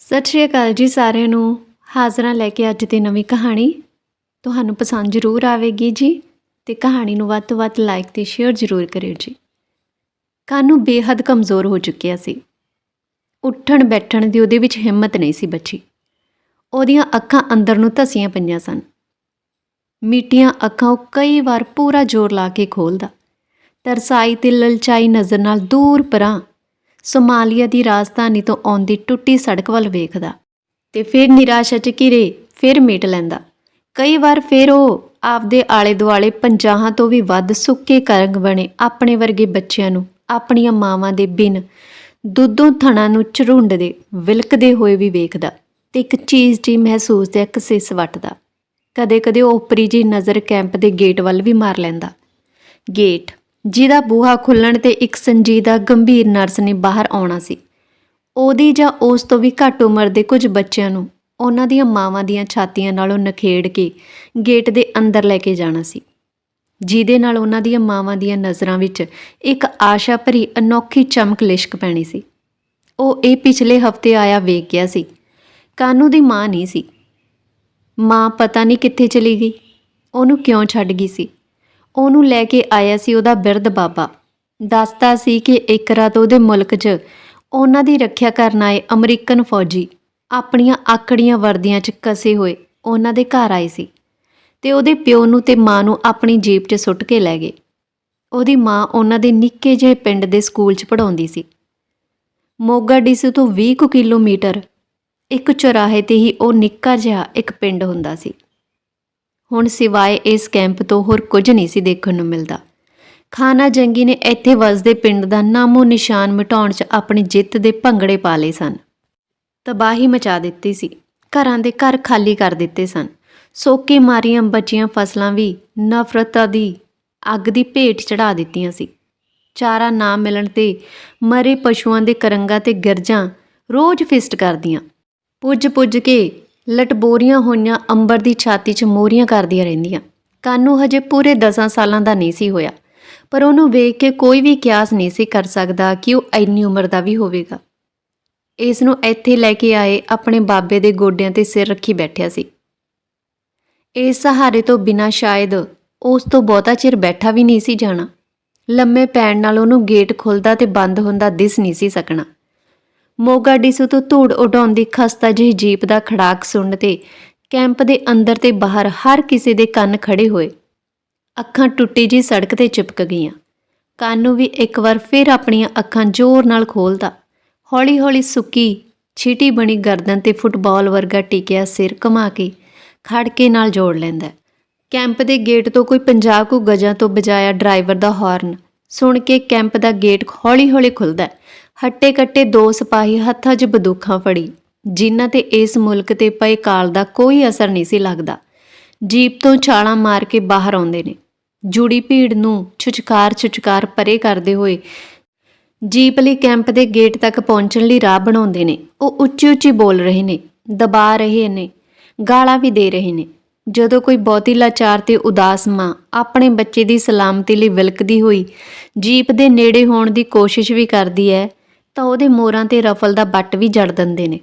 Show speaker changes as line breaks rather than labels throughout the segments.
ਸਤਿ ਸ਼੍ਰੀ ਅਕਾਲ ਜੀ ਸਾਰਿਆਂ ਨੂੰ। ਹਾਜ਼ਰਾਂ ਲੈ ਕੇ ਅੱਜ ਦੀ ਨਵੀਂ ਕਹਾਣੀ ਤੁਹਾਨੂੰ ਪਸੰਦ ਜ਼ਰੂਰ ਆਵੇਗੀ ਜੀ ਤੇ ਕਹਾਣੀ ਨੂੰ ਵੱਧ ਤੋਂ ਵੱਧ ਲਾਈਕ ਤੇ ਸ਼ੇਅਰ ਜ਼ਰੂਰ ਕਰਿਓ ਜੀ। ਕਾਨੂੰ ਬੇਹੱਦ ਕਮਜ਼ੋਰ ਹੋ ਚੁੱਕਿਆ ਸੀ। ਉੱਠਣ ਬੈਠਣ ਦੀ ਉਹਦੇ ਵਿੱਚ ਹਿੰਮਤ ਨਹੀਂ ਸੀ ਬਚੀ। ਉਹਦੀਆਂ ਅੱਖਾਂ ਅੰਦਰ ਨੂੰ ਧਸੀਆਂ ਪਈਆਂ ਸਨ। ਮੀਟੀਆਂ ਅੱਖਾਂ ਉਹ ਕਈ ਵਾਰ ਪੂਰਾ ਜ਼ੋਰ ਲਾ ਕੇ ਖੋਲਦਾ। ਤਰਸਾਈ ਤੇ ਲਲਚਾਈ ਨਜ਼ਰ ਨਾਲ ਦੂਰ ਪਰਾਂ ਸੋਮਾਲੀਆ ਦੀ ਰਾਜਧਾਨੀ ਤੋਂ ਆਉਂਦੀ ਟੁੱਟੀ ਸੜਕ ਵੱਲ ਵੇਖਦਾ ਤੇ ਫਿਰ ਨਿਰਾਸ਼ਾ ਚ ਘਿਰੇ ਫਿਰ ਮੀਟ ਲੈਂਦਾ। ਕਈ ਵਾਰ ਫਿਰ ਉਹ ਆਪਦੇ ਆਲੇ ਦੁਆਲੇ ਪੰਜਾਹਾਂ ਤੋਂ ਵੀ ਵੱਧ ਸੁੱਕੇ ਕਰੰਗ ਬਣੇ ਆਪਣੇ ਵਰਗੇ ਬੱਚਿਆਂ ਨੂੰ, ਆਪਣੀਆਂ ਮਾਵਾਂ ਦੇ ਬਿਨ ਦੁੱਧੋਂ ਥਣਾ ਨੂੰ ਝਰੁੰਡਦੇ, ਵਿਲਕਦੇ ਹੋਏ ਵੀ ਵੇਖਦਾ ਤੇ ਇੱਕ ਚੀਜ਼ ਜੀ ਮਹਿਸੂਸ ਤੇ ਇੱਕ ਸਿਸ ਵੱਟਦਾ। ਕਦੇ-ਕਦੇ ਉਹ ਉੱਪਰੀ ਜੀ ਨਜ਼ਰ ਕੈਂਪ ਦੇ ਗੇਟ ਵੱਲ ਵੀ ਮਾਰ ਲੈਂਦਾ। ਗੇਟ ਜਿਹਦਾ ਬੂਹਾ ਖੁੱਲਣ ਤੇ ਇੱਕ ਸੰਜੀਦਾ ਗੰਭੀਰ ਨਰਸ ਨੇ ਬਾਹਰ ਆਉਣਾ ਸੀ। ਉਹਦੀ ਜਾਂ ਉਸ ਤੋਂ ਵੀ ਘੱਟ ਉਮਰ ਦੇ ਕੁਝ ਬੱਚਿਆਂ ਨੂੰ ਉਹਨਾਂ ਦੀਆਂ ਮਾਵਾਂ ਦੀਆਂ ਛਾਤੀਆਂ ਨਾਲੋਂ ਨਖੇੜ ਕੇ ਗੇਟ ਦੇ ਅੰਦਰ ਲੈ ਕੇ ਜਾਣਾ ਸੀ। ਜਿਹਦੇ ਨਾਲ ਉਹਨਾਂ ਦੀਆਂ ਮਾਵਾਂ ਦੀਆਂ ਨਜ਼ਰਾਂ ਵਿੱਚ ਇੱਕ ਆਸ਼ਾ ਭਰੀ ਅਨੋਖੀ ਚਮਕ ਲਿਸ਼ਕ ਪੈਣੀ ਸੀ। ਉਹ ਇਹ ਪਿਛਲੇ ਹਫ਼ਤੇ ਆਇਆ ਵੇਖ ਗਿਆ ਸੀ। ਕਾਨੂ ਦੀ ਮਾਂ ਨਹੀਂ ਸੀ। ਮਾਂ ਪਤਾ ਨਹੀਂ ਕਿੱਥੇ ਚਲੀ ਗਈ। ਉਹਨੂੰ ਕਿਉਂ ਛੱਡ ਗਈ ਸੀ? ਉਹਨੂੰ ਲੈ ਕੇ ਆਇਆ ਸੀ ਉਹਦਾ ਬਿਰਧ ਬਾਬਾ। ਦੱਸਦਾ ਸੀ ਕਿ ਇੱਕ ਰਾਤ ਉਹਦੇ ਮੁਲਕ 'ਚ ਉਹਨਾਂ ਦੀ ਰੱਖਿਆ ਕਰਨ ਆਏ ਅਮਰੀਕਨ ਫੌਜੀ ਆਪਣੀਆਂ ਆਕੜੀਆਂ ਵਰਦੀਆਂ 'ਚ ਕਸੇ ਹੋਏ ਉਹਨਾਂ ਦੇ ਘਰ ਆਏ ਸੀ ਤੇ ਉਹਦੇ ਪਿਓ ਨੂੰ ਤੇ ਮਾਂ ਨੂੰ ਆਪਣੀ ਜੀਪ 'ਚ ਸੁੱਟ ਕੇ ਲੈ ਗਏ। ਉਹਦੀ ਮਾਂ ਉਹਨਾਂ ਦੇ ਨਿੱਕੇ ਜਿਹੇ ਪਿੰਡ ਦੇ ਸਕੂਲ 'ਚ ਪੜਾਉਂਦੀ ਸੀ। ਮੋਗਾ ਮੋਗਾਡੀਸੂ ਤੋਂ 20 ਕੁ ਕਿਲੋਮੀਟਰ ਇੱਕ ਚੌਰਾਹੇ ਤੇ ਹੀ ਉਹ ਨਿੱਕਾ ਜਿਹਾ ਇੱਕ ਪਿੰਡ ਹੁੰਦਾ ਸੀ। ਹੁਣ ਸਿਵਾਏ ਇਸ ਕੈਂਪ ਤੋਂ ਹੋਰ ਕੁਝ ਨਹੀਂ ਸੀ ਦੇਖਣ ਨੂੰ ਮਿਲਦਾ। ਖਾਨਾ ਜੰਗੀ ਨੇ ਇੱਥੇ ਵਸਦੇ ਪਿੰਡ ਦਾ ਨਾਮੋ ਨਿਸ਼ਾਨ ਮਿਟਾਉਣ 'ਚ ਆਪਣੀ ਜਿੱਤ ਦੇ ਭੰਗੜੇ ਪਾ ਲਏ ਸਨ। ਤਬਾਹੀ ਮਚਾ ਦਿੱਤੀ ਸੀ। ਘਰਾਂ ਦੇ ਘਰ ਖਾਲੀ ਕਰ ਦਿੱਤੇ ਸਨ। ਸੋਕੇ ਮਾਰੀਆਂ ਬਚੀਆਂ ਫਸਲਾਂ ਵੀ ਨਫ਼ਰਤਾਂ ਦੀ ਅੱਗ ਦੀ ਭੇਟ ਚੜਾ ਦਿੱਤੀਆਂ ਸੀ। ਚਾਰਾ ਨਾ ਮਿਲਣ ਤੇ ਮਰੇ ਪਸ਼ੂਆਂ ਦੇ ਕਰੰਗਾਂ ਤੇ ਗਿਰਜਾਂ ਰੋਜ਼ ਫਿਸਟ ਕਰਦੀਆਂ। ਪੁੱਜ-ਪੁੱਜ ਕੇ ਲਟਬੋਰੀਆਂ ਹੋਈਆਂ ਅੰਬਰ ਦੀ ਛਾਤੀ 'ਚ ਮੋਰੀਆਂ ਕਰਦੀਆਂ ਰਹਿੰਦੀਆਂ। ਕਾਨੂੰ ਹਜੇ ਪੂਰੇ 10 ਸਾਲਾਂ ਦਾ ਨਹੀਂ ਸੀ ਹੋਇਆ, ਪਰ ਉਹਨੂੰ ਵੇਖ ਕੇ ਕੋਈ ਵੀ ਕਿਆਸ ਨਹੀਂ ਸੀ ਕਰ ਸਕਦਾ ਕਿ ਉਹ ਇੰਨੀ ਉਮਰ ਦਾ ਵੀ ਹੋਵੇਗਾ। ਇਸ ਨੂੰ ਇੱਥੇ ਲੈ ਕੇ ਆਏ ਆਪਣੇ ਬਾਬੇ ਦੇ ਗੋਡਿਆਂ ਤੇ ਸਿਰ ਰੱਖੀ ਬੈਠਿਆ ਸੀ। ਇਸ ਸਹਾਰੇ ਤੋਂ ਬਿਨਾਂ ਸ਼ਾਇਦ ਉਸ ਤੋਂ ਬਹੁਤਾ ਚਿਰ ਬੈਠਾ ਵੀ ਨਹੀਂ ਸੀ ਜਾਣਾ। ਲੰਮੇ ਪੈਣ ਨਾਲ ਉਹਨੂੰ ਗੇਟ ਖੁੱਲਦਾ ਤੇ ਬੰਦ ਹੁੰਦਾ ਦਿਸ ਨਹੀਂ ਸੀ ਸਕਣਾ। ਮੋਗਾ ਮੋਗਾਡੀਸੂ ਤੋਂ ਧੂੜ ਉਡਾਉਂਦੀ ਖਸਤਾ ਜਿਹੀ ਜੀਪ ਦਾ ਖੜਾਕ ਸੁਣਨ ਤੇ ਕੈਂਪ ਦੇ ਅੰਦਰ ਤੇ ਬਾਹਰ ਹਰ ਕਿਸੇ ਦੇ ਕੰਨ ਖੜੇ ਹੋਏ। ਅੱਖਾਂ ਟੁੱਟੀ ਜੀ ਸੜਕ ਤੇ ਚਿਪਕ ਗਈਆਂ। ਕਾਨੂੰ ਵੀ ਇੱਕ ਵਾਰ ਫਿਰ ਆਪਣੀਆਂ ਅੱਖਾਂ ਜ਼ੋਰ ਨਾਲ ਖੋਲਦਾ ਹੌਲੀ-ਹੌਲੀ ਸੁੱਕੀ, ਛੀਟੀ ਬਣੀ ਗਰਦਨ ਤੇ ਫੁੱਟਬਾਲ ਵਰਗਾ ਟਿਕਿਆ ਸਿਰ ਘੁਮਾ ਕੇ ਖੜਕੇ ਨਾਲ ਜੋੜ ਲੈਂਦਾ। ਕੈਂਪ ਦੇ ਗੇਟ ਤੋਂ ਕੋਈ 50 ਕੁ ਗਜਾਂ ਤੋਂ ਬਜਾਇਆ ਡਰਾਈਵਰ ਦਾ ਹਾਰਨ ਸੁਣ ਕੇ ਕੈਂਪ ਦਾ ਗੇਟ ਹੌਲੀ-ਹੌਲੀ ਖੁੱਲਦਾ ਹੱਟੇ ਕੱਟੇ ਦੋ ਸਿਪਾਹੀ ਹੱਥਾਂ 'ਚ ਬੰਦੂਕਾਂ ਫੜੀ। ਜਿਨ੍ਹਾਂ ਤੇ ਇਸ ਮੁਲਕ ਤੇ ਪਏ ਕਾਲ ਦਾ ਕੋਈ ਅਸਰ ਨਹੀਂ ਸੀ ਲੱਗਦਾ। ਜੀਪ ਤੋਂ ਛਾਲਾਂ ਮਾਰ ਕੇ ਬਾਹਰ ਆਉਂਦੇ ਨੇ। ਜੁੜੀ ਭੀੜ ਨੂੰ ਛੁਚਕਾਰ ਛੁਚਕਾਰ ਪਰੇ ਕਰਦੇ ਹੋਏ ਜੀਪ ਲਈ ਕੈਂਪ ਦੇ ਗੇਟ ਤੱਕ ਪਹੁੰਚਣ ਲਈ ਰਾਹ ਬਣਾਉਂਦੇ ਨੇ। ਉਹ ਉੱਚੀ ਉੱਚੀ ਬੋਲ ਰਹੇ ਨੇ, ਦਬਾ ਰਹੇ ਨੇ, ਗਾਲਾਂ ਵੀ ਦੇ ਰਹੇ ਨੇ। ਜਦੋਂ ਕੋਈ ਬਹੁਤੀ ਲਾਚਾਰ ਤੇ ਉਦਾਸ ਮਾਂ ਆਪਣੇ ਬੱਚੇ ਦੀ ਸਲਾਮਤੀ ਲਈ ਵਿਲਕਦੀ ਹੋਈ ਜੀਪ ਦੇ ਨੇੜੇ ਹੋਣ ਦੀ ਕੋਸ਼ਿਸ਼ ਵੀ ਕਰਦੀ ਹੈ ਤਾਂ ਉਹਦੇ ਮੋਰਾਂ ਤੇ ਰਫਲ ਦਾ ਬੱਟ ਵੀ ਜੜ ਦਿੰਦੇ ਨੇ।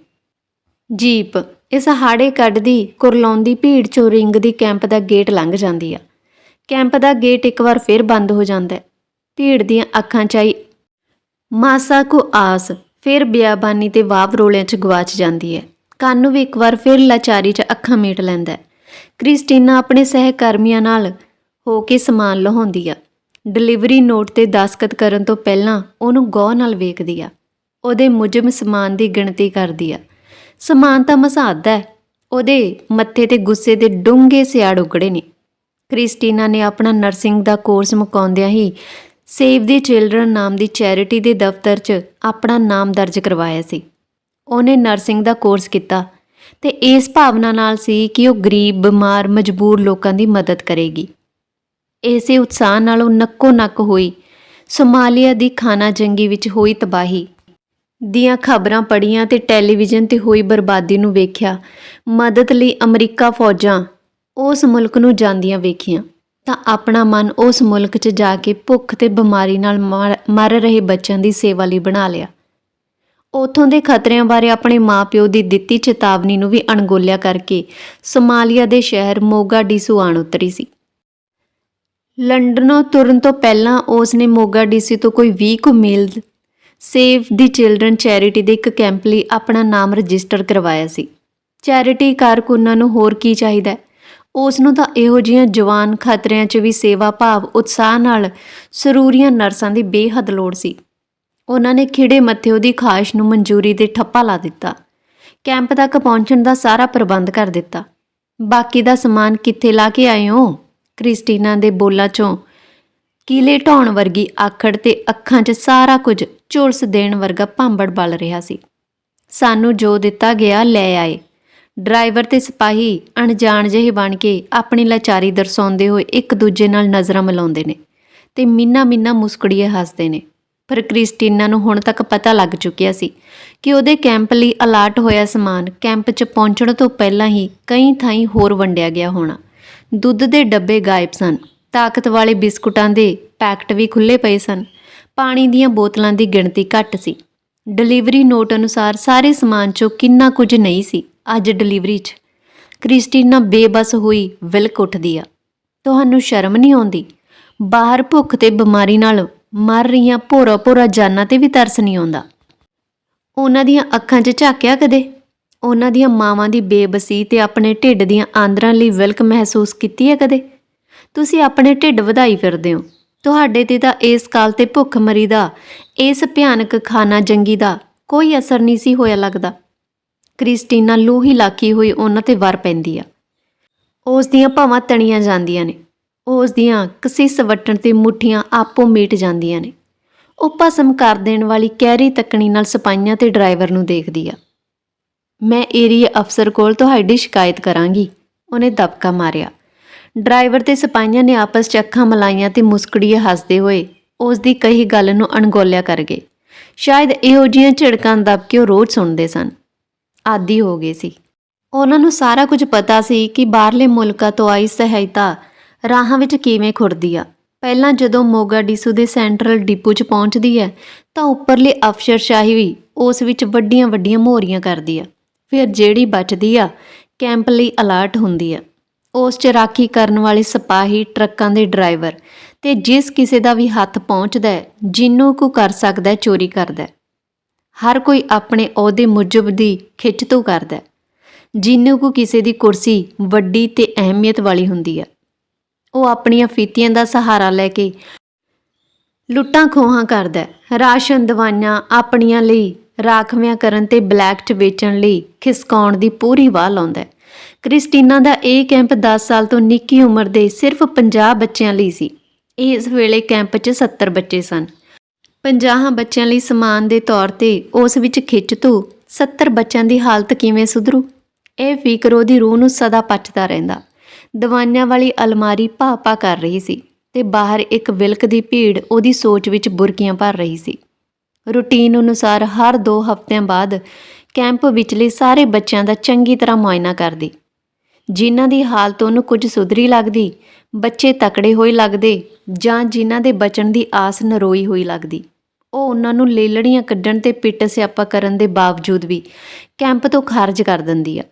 ਜੀਪ ਇਸ ਹਾੜੇ ਕੱਢਦੀ, ਕੁਰਲਾਉਂਦੀ, ਭੀੜ ਚੋਂ ਰਿੰਗ ਦੀ ਕੈਂਪ ਦਾ ਗੇਟ ਲੰਘ ਜਾਂਦੀ ਆ। ਕੈਂਪ ਦਾ ਗੇਟ ਇੱਕ ਵਾਰ ਫਿਰ ਬੰਦ ਹੋ ਜਾਂਦਾ ਹੈ। ਭੀੜ ਦੀਆਂ ਅੱਖਾਂ 'ਚ ਆਈ ਮਾਸਾ ਕੋ ਆਸ, ਫਿਰ ਬਿਆਬਾਨੀ ਤੇ ਵਾਵ ਰੋਲਿਆਂ 'ਚ ਗਵਾਚ ਜਾਂਦੀ ਹੈ। ਕਾਨੂੰ ਵੀ ਇੱਕ ਵਾਰ ਫਿਰ ਲਾਚਾਰੀ 'ਚ ਅੱਖਾਂ ਮੀਟ ਲੈਂਦਾ ਹੈ। ਕ੍ਰਿਸਟੀਨਾ ਆਪਣੇ ਸਹਿਕਰਮੀਆਂ ਨਾਲ ਹੋ ਕੇ ਸਮਾਨ ਲਹਾਉਂਦੀ ਆ। ਡਿਲੀਵਰੀ ਨੋਟ ਤੇ ਦਸਖਤ ਕਰਨ ਤੋਂ ਪਹਿਲਾਂ ਉਹਨੂੰ ਗੌਰ ਨਾਲ ਵੇਖਦੀ ਆ। ਉਹਦੇ ਮੁਜਮ ਸਮਾਨ ਦੀ ਗਿਣਤੀ ਕਰਦੀ ਆ। ਸਮਾਨ ਤਾਂ ਮਸਾਦਾ ਹੈ। ਉਹਦੇ ਮੱਥੇ ਤੇ ਗੁੱਸੇ ਦੇ ਡੂੰਘੇ ਸਿਆੜ ਉਗੜੇ ਨੇ। ਕ੍ਰਿਸਟੀਨਾ ਨੇ ਆਪਣਾ ਨਰਸਿੰਗ ਦਾ ਕੋਰਸ ਮੁਕਾਉਂਦਿਆਂ ਹੀ ਸੇਵ ਦੀ ਚਿਲਡਰਨ ਨਾਮ ਦੀ ਚੈਰਿਟੀ ਦੇ ਦਫ਼ਤਰ 'ਚ ਆਪਣਾ ਨਾਮ ਦਰਜ ਕਰਵਾਇਆ ਸੀ। ਉਹਨੇ ਨਰਸਿੰਗ ਦਾ ਕੋਰਸ ਕੀਤਾ ਤੇ ਇਸ ਭਾਵਨਾ ਨਾਲ ਸੀ ਕਿ ਉਹ ਗਰੀਬ, ਬਿਮਾਰ, ਮਜਬੂਰ ਲੋਕਾਂ ਦੀ ਮਦਦ ਕਰੇਗੀ। ਇਸੇ ਉਤਸ਼ਾਹ ਨਾਲ ਉਹ ਨੱਕੋ ਨੱਕ ਹੋਈ। ਸੋਮਾਲੀਆ ਦੀ ਖਾਨਾ ਜੰਗੀ ਵਿੱਚ ਹੋਈ ਤਬਾਹੀ। ਦੀਆਂ ਖਬਰਾਂ ਪੜ੍ਹੀਆਂ ਤੇ ਟੈਲੀਵਿਜ਼ਨ ਤੇ ਹੋਈ ਬਰਬਾਦੀ ਨੂੰ ਵੇਖਿਆ। ਮਦਦ ਲਈ ਅਮਰੀਕਾ ਫੌਜਾਂ ਉਸ ਮੁਲਕ ਨੂੰ ਜਾਂਦੀਆਂ ਵੇਖੀਆਂ। ਤਾਂ ਆਪਣਾ ਮਨ ਉਸ ਮੁਲਕ 'ਚ ਜਾ ਕੇ ਭੁੱਖ ਤੇ ਬਿਮਾਰੀ ਨਾਲ ਮਰ- ਮਰ ਰਹੇ ਬੱਚਿਆਂ ਦੀ ਸੇਵਾ ਲਈ ਬਣਾ ਲਿਆ। ਉਥੋਂ ਦੇ ਖਤਰਿਆਂ ਬਾਰੇ ਆਪਣੇ ਮਾਪਿਓ ਦੀ ਦਿੱਤੀ ਚੇਤਾਵਨੀ ਨੂੰ ਵੀ ਅਣਗੋਲਿਆ ਕਰਕੇ ਸੋਮਾਲੀਆ ਦੇ ਸ਼ਹਿਰ ਮੋਗਾਡੀਸੂ ਆਣ ਉਤਰੀ ਸੀ। ਲੰਡਨੋਂ ਤੁਰਨ ਤੋਂ ਪਹਿਲਾਂ ਉਸ ਨੇ ਮੋਗਾਡੀਸੂ ਤੋਂ ਕੋਈ 20 ਕੁ ਮੀਲ ਸੇਵ ਦੀ ਚਿਲਡਰਨ ਚੈਰਿਟੀ ਦੇ ਇੱਕ ਕੈਂਪ ਲਈ ਆਪਣਾ ਨਾਮ ਰਜਿਸਟਰ ਕਰਵਾਇਆ ਸੀ। ਚੈਰਿਟੀ ਕਾਰਕੁਨਾਂ ਨੂੰ ਹੋਰ ਕੀ ਚਾਹੀਦਾ ਹੈ? ਉਸ ਨੂੰ ਤਾਂ ਇਹੋ ਜਿਹੀਆਂ ਜਵਾਨ ਖਤਰਿਆਂ 'ਚ ਵੀ ਸੇਵਾ, ਭਾਵ, ਉਤਸ਼ਾਹ ਨਾਲ ਸਰੂਰੀਆਂ ਨਰਸਾਂ ਦੀ ਬੇਹੱਦ ਲੋੜ ਸੀ। ਉਹਨਾਂ ਨੇ ਖਿੜੇ ਮੱਥੇ ਉਹਦੀ ਖਾਹਿਸ਼ ਨੂੰ ਮਨਜ਼ੂਰੀ ਦੇ ਠੱਪਾ ਲਾ ਦਿੱਤਾ। ਕੈਂਪ ਤੱਕ ਪਹੁੰਚਣ ਦਾ ਸਾਰਾ ਪ੍ਰਬੰਧ ਕਰ ਦਿੱਤਾ। ਬਾਕੀ ਦਾ ਸਮਾਨ ਕਿੱਥੇ ਲਾ ਕੇ ਆਏ ਹੋ? ਕ੍ਰਿਸਟੀਨਾ ਦੇ ਬੋਲਾਂ 'ਚੋਂ ਕੀਲੇ ਢਾਉਣ ਵਰਗੀ ਆਖੜ ਤੇ ਅੱਖਾਂ 'ਚ ਸਾਰਾ ਕੁਝ ਝੁਲਸ ਦੇਣ ਵਰਗਾ ਭਾਂਬੜ ਬਲ ਰਿਹਾ ਸੀ। ਸਾਨੂੰ ਜੋ ਦਿੱਤਾ ਗਿਆ ਲੈ ਆਏ। ਡਰਾਈਵਰ ਤੇ ਸਿਪਾਹੀ ਅਣਜਾਣ ਜਿਹੇ ਬਣ ਕੇ ਆਪਣੀ ਲਾਚਾਰੀ ਦਰਸਾਉਂਦੇ ਹੋਏ ਇੱਕ ਦੂਜੇ ਨਾਲ ਨਜ਼ਰਾਂ ਮਿਲਾਉਂਦੇ ਨੇ ਤੇ ਮਿੰਨਾ ਮਿੰਨਾ ਮੁਸਕੜੀਏ ਹੱਸਦੇ ਨੇ। ਪਰ ਕ੍ਰਿਸਟੀਨਾ ਨੂੰ ਹੁਣ ਤੱਕ ਪਤਾ ਲੱਗ ਚੁੱਕਿਆ ਸੀ ਕਿ ਉਹਦੇ ਕੈਂਪ ਲਈ ਅਲਾਟ ਹੋਇਆ ਸਮਾਨ ਕੈਂਪ 'ਚ ਪਹੁੰਚਣ ਤੋਂ ਪਹਿਲਾਂ ਹੀ ਕਈ ਥਾਈਂ ਹੋਰ ਵੰਡਿਆ ਗਿਆ ਹੋਣਾ। ਦੁੱਧ ਦੇ ਡੱਬੇ ਗਾਇਬ ਸਨ। ਤਾਕਤ ਵਾਲੇ ਬਿਸਕੁਟਾਂ ਦੇ ਪੈਕਟ ਵੀ ਖੁੱਲੇ ਪਏ ਸਨ। ਪਾਣੀ ਦੀਆਂ ਬੋਤਲਾਂ ਦੀ ਗਿਣਤੀ ਘੱਟ ਸੀ। ਡਿਲੀਵਰੀ ਨੋਟ ਅਨੁਸਾਰ ਸਾਰੇ ਸਮਾਨ 'ਚੋਂ ਕਿੰਨਾ ਕੁਝ ਨਹੀਂ ਸੀ ਅੱਜ ਡਿਲੀਵਰੀ 'ਚ। ਕ੍ਰਿਸਟੀਨਾ ਬੇਬਸ ਹੋਈ ਵਿਲਕ ਉੱਠਦੀ ਆ। ਤੁਹਾਨੂੰ ਸ਼ਰਮ ਨਹੀਂ ਆਉਂਦੀ? ਬਾਹਰ ਭੁੱਖ ਤੇ ਬਿਮਾਰੀ ਨਾਲ ਮਰ ਰਹੀਆਂ ਭੋਰਾ ਭੋਰਾ ਜਾਨਾਂ ਤੇ ਵੀ ਤਰਸ ਨਹੀਂ ਆਉਂਦਾ? ਉਹਨਾਂ ਦੀਆਂ ਅੱਖਾਂ 'ਚ ਝਾਕਿਆ ਕਦੇ? ਉਹਨਾਂ ਦੀਆਂ ਮਾਵਾਂ ਦੀ ਬੇਬਸੀ ਤੇ ਆਪਣੇ ਢਿੱਡ ਦੀਆਂ ਆਂਦਰਾਂ ਲਈ ਵਿਲਕ ਮਹਿਸੂਸ ਕੀਤੀ ਹੈ ਕਦੇ? ਤੁਸੀਂ ਆਪਣੇ ਢਿੱਡ ਵਧਾਈ ਫਿਰਦੇ ਹੋ। ਤੁਹਾਡੇ ਤੇ ਤਾਂ ਇਸ ਕਾਲ ਤੇ ਭੁੱਖਮਰੀ ਦਾ, ਇਸ ਭਿਆਨਕ ਖਾਨਾ ਜੰਗੀ ਦਾ ਕੋਈ ਅਸਰ ਨਹੀਂ ਸੀ ਹੋਇਆ ਲੱਗਦਾ। ਕ੍ਰਿਸਟੀਨਾ ਲੋਹੀ ਲਾਕੀ ਹੋਈ ਉਹਨਾਂ ਤੇ ਵਰ ਪੈਂਦੀ ਆ। ਉਸ ਦੀਆਂ ਭਾਵਾਂ ਤਣੀਆਂ ਜਾਂਦੀਆਂ ਨੇ। ਉਸ ਦੀਆਂ ਕਸੀਸ ਵੱਟਣ ਤੇ ਮੁੱਠੀਆਂ ਆਪੋ ਮੀਟ ਜਾਂਦੀਆਂ ਨੇ। ਉਹ ਭਸਮ ਕਰ ਦੇਣ ਵਾਲੀ ਕਹਿਰੀ ਤੱਕਣੀ ਨਾਲ ਸਿਪਾਹੀਆਂ ਤੇ ਡਰਾਈਵਰ ਨੂੰ ਦੇਖਦੀ ਆ। ਮੈਂ ਏਰੀਆ ਅਫਸਰ ਕੋਲ ਤੁਹਾਡੀ ਸ਼ਿਕਾਇਤ ਕਰਾਂਗੀ। ਉਹਨੇ ਦਬਕਾ ਮਾਰਿਆ। ਡਰਾਈਵਰ ਤੇ ਸਿਪਾਹੀਆਂ ਨੇ ਆਪਸ 'ਚ ਅੱਖਾਂ ਮਲਾਈਆਂ ਤੇ ਮੁਸਕੜੀਏ ਹੱਸਦੇ ਹੋਏ ਉਸ ਦੀ ਕਹੀ ਗੱਲ ਨੂੰ ਅਣਗੌਲਿਆ ਕਰ ਗਏ। ਸ਼ਾਇਦ ਇਹੋ ਜਿਹੀਆਂ ਝਿੜਕਾਂ ਦੱਬ ਕੇ ਉਹ ਰੋਜ਼ ਸੁਣਦੇ ਸਨ। ਆਦੀ ਹੋ ਗਏ ਸੀ। ਉਹਨਾਂ ਨੂੰ ਸਾਰਾ ਕੁਝ ਪਤਾ ਸੀ ਕਿ ਬਾਹਰਲੇ ਮੁਲਕਾਂ ਤੋਂ ਆਈ ਸਹਾਇਤਾ ਰਾਹਾਂ ਵਿੱਚ ਕਿਵੇਂ ਖੁਰਦੀ ਆ। ਪਹਿਲਾਂ ਜਦੋਂ ਮੋਗਾਡੀਸੂ ਦੇ ਸੈਂਟਰਲ ਡਿਪੂ 'ਚ ਪਹੁੰਚਦੀ ਹੈ, ਤਾਂ ਉੱਪਰਲੇ ਅਫਸਰਸ਼ਾਹੀ ਵੀ ਉਸ ਵਿੱਚ ਵੱਡੀਆਂ ਵੱਡੀਆਂ ਮੋਹਰੀਆਂ ਕਰਦੀ ਆ। ਫਿਰ ਜਿਹੜੀ ਬਚਦੀ ਆ, ਕੈਂਪ ਲਈ ਅਲਰਟ ਹੁੰਦੀ ਆ। ਉਸ 'ਚ ਰਾਖੀ ਕਰਨ ਵਾਲੇ ਸਿਪਾਹੀ, ਟਰੱਕਾਂ ਦੇ ਡਰਾਈਵਰ ਤੇ ਜਿਸ ਕਿਸੇ ਦਾ ਵੀ ਹੱਥ ਪਹੁੰਚਦਾ ਹੈ, ਜਿੰਨੂੰ ਕੋ ਕਰ ਸਕਦਾ ਹੈ, ਚੋਰੀ ਕਰਦਾ ਹੈ। ਹਰ ਕੋਈ ਆਪਣੇ ਅਹੁਦੇ ਮੁਜਬ ਦੀ ਖਿੱਚ ਤੋਂ ਕਰਦਾ ਹੈ। ਜਿੰਨੂੰ ਕੋ ਕਿਸੇ ਦੀ ਕੁਰਸੀ ਵੱਡੀ ਤੇ ਅਹਿਮੀਅਤ ਵਾਲੀ ਹੁੰਦੀ ਹੈ। ਉਹ ਆਪਣੀਆਂ ਫੀਤੀਆਂ ਦਾ ਸਹਾਰਾ ਲੈ ਕੇ ਲੁੱਟਾਂ ਖੋਹਾਂ ਕਰਦਾ ਹੈ। ਰਾਸ਼ਨ ਦਵਾਈਆਂ ਆਪਣੀਆਂ ਲਈ, ਰਾਖਵਿਆਂ ਕਰਨ ਤੇ ਬਲੈਕ 'ਚ ਵੇਚਣ ਲਈ ਖਿਸਕਾਉਣ ਦੀ ਪੂਰੀ ਵਾਹ ਲਾਉਂਦਾ ਹੈ। ਕ੍ਰਿਸਟੀਨਾ ਦਾ ਇਹ ਕੈਂਪ 10 ਸਾਲ ਤੋਂ ਨਿੱਕੀ ਉਮਰ ਦੇ ਸਿਰਫ 50 ਬੱਚਿਆਂ ਲਈ ਸੀ। ਇਸ ਵੇਲੇ ਕੈਂਪ 'ਚ 70 ਬੱਚੇ ਸਨ। 50 ਬੱਚਿਆਂ ਲਈ ਸਮਾਨ ਦੇ ਤੌਰ ਤੇ ਉਸ ਵਿੱਚ ਖਿੱਚ ਤੋਂ 70 ਬੱਚਿਆਂ ਦੀ ਹਾਲਤ ਕਿਵੇਂ ਸੁਧਰੂ? ਇਹ ਫਿਕਰ ਉਹਦੀ ਰੂਹ ਨੂੰ ਸਦਾ ਪੱਟਦਾ ਰਹਿੰਦਾ। ਦਵਾਈਆਂ ਵਾਲੀ ਅਲਮਾਰੀ ਭਾਪਾ ਕਰ ਰਹੀ ਸੀ ਤੇ ਬਾਹਰ ਇੱਕ ਵਿਲਕ ਦੀ ਭੀੜ ਉਹਦੀ ਸੋਚ ਵਿੱਚ ਬੁਰਕੀਆਂ ਭਰ ਰਹੀ ਸੀ। ਰੁਟੀਨ ਅਨੁਸਾਰ ਹਰ 2 ਹਫ਼ਤਿਆਂ ਬਾਅਦ ਕੈਂਪ ਵਿਚਲੇ ਸਾਰੇ ਬੱਚਿਆਂ ਦਾ ਚੰਗੀ ਤਰ੍ਹਾਂ ਮੁਆਇਨਾ ਕਰਦੀ। ਜਿਨ੍ਹਾਂ ਦੀ ਹਾਲਤ ਉਹਨੂੰ ਕੁਝ ਸੁਧਰੀ ਲੱਗਦੀ, ਬੱਚੇ ਤਕੜੇ ਹੋਏ ਲੱਗਦੇ ਜਾਂ ਜਿਨ੍ਹਾਂ ਦੇ ਬਚਣ ਦੀ ਆਸ ਨਰੋਈ ਹੋਈ ਲੱਗਦੀ। ਉਹ ਉਹਨਾਂ ਨੂੰ ਲੇਲੜੀਆਂ ਕੱਢਣ ਤੇ ਪਿੱਟ ਸਿਆਪਾ ਕਰਨ ਦੇ ਬਾਵਜੂਦ ਵੀ ਕੈਂਪ ਤੋਂ ਖਾਰਜ ਕਰ ਦਿੰਦੀ ਆ।